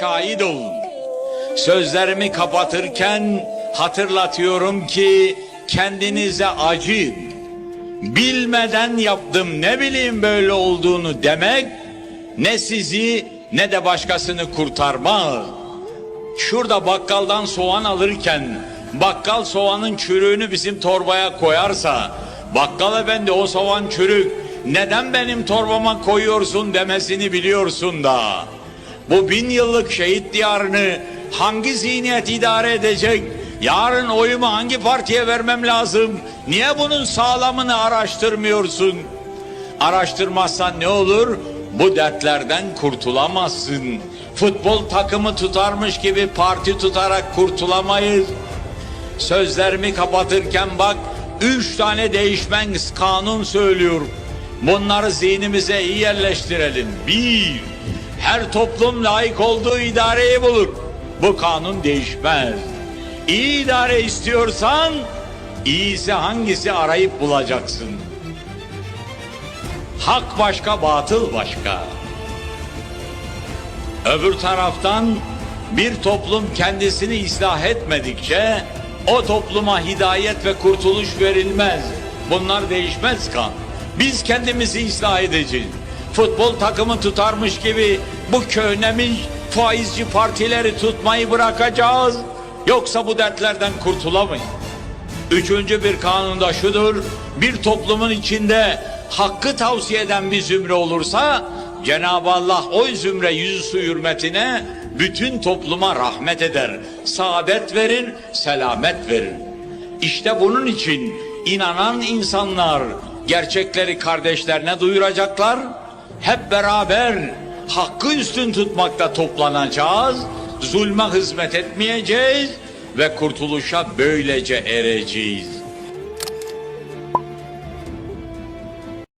şahit olun. Sözlerimi kapatırken hatırlatıyorum ki kendinize acıyın. Bilmeden yaptım ne bileyim böyle olduğunu demek ne sizi ne de başkasını kurtarmaz. Şurada bakkaldan soğan alırken bakkal soğanın çürüğünü bizim torbaya koyarsa bakkal efendi o soğan çürük neden benim torbama koyuyorsun demesini biliyorsun da bu bin yıllık şehit diyarını hangi zihniyet idare edecek? Yarın oyumu hangi partiye vermem lazım? Niye bunun sağlamını araştırmıyorsun? Araştırmazsan ne olur? Bu dertlerden kurtulamazsın. Futbol takımı tutarmış gibi parti tutarak kurtulamayız. Sözlerimi kapatırken bak üç tane değişmen kanun söylüyorum. Bunları zihnimize iyi yerleştirelim. Bir, her toplum layık olduğu idareyi bulur. Bu kanun değişmez. İyi idare istiyorsan iyisi hangisi arayıp bulacaksın. Hak başka, batıl başka. Öbür taraftan bir toplum kendisini ıslah etmedikçe o topluma hidayet ve kurtuluş verilmez. Bunlar değişmez kan. Biz kendimizi ıslah edeceğiz. Futbol takımı tutarmış gibi bu köynemiş faizci partileri tutmayı bırakacağız. Yoksa bu dertlerden kurtulamayız. Üçüncü bir kanunda şudur. Bir toplumun içinde hakkı tavsiye eden bir zümre olursa Cenab-ı Allah o zümre yüzü su hürmetine bütün topluma rahmet eder. Saadet verir, selamet verir. İşte bunun için inanan insanlar gerçekleri kardeşlerine duyuracaklar. Hep beraber hakkı üstün tutmakta toplanacağız. Zulme hizmet etmeyeceğiz ve kurtuluşa böylece ereceğiz.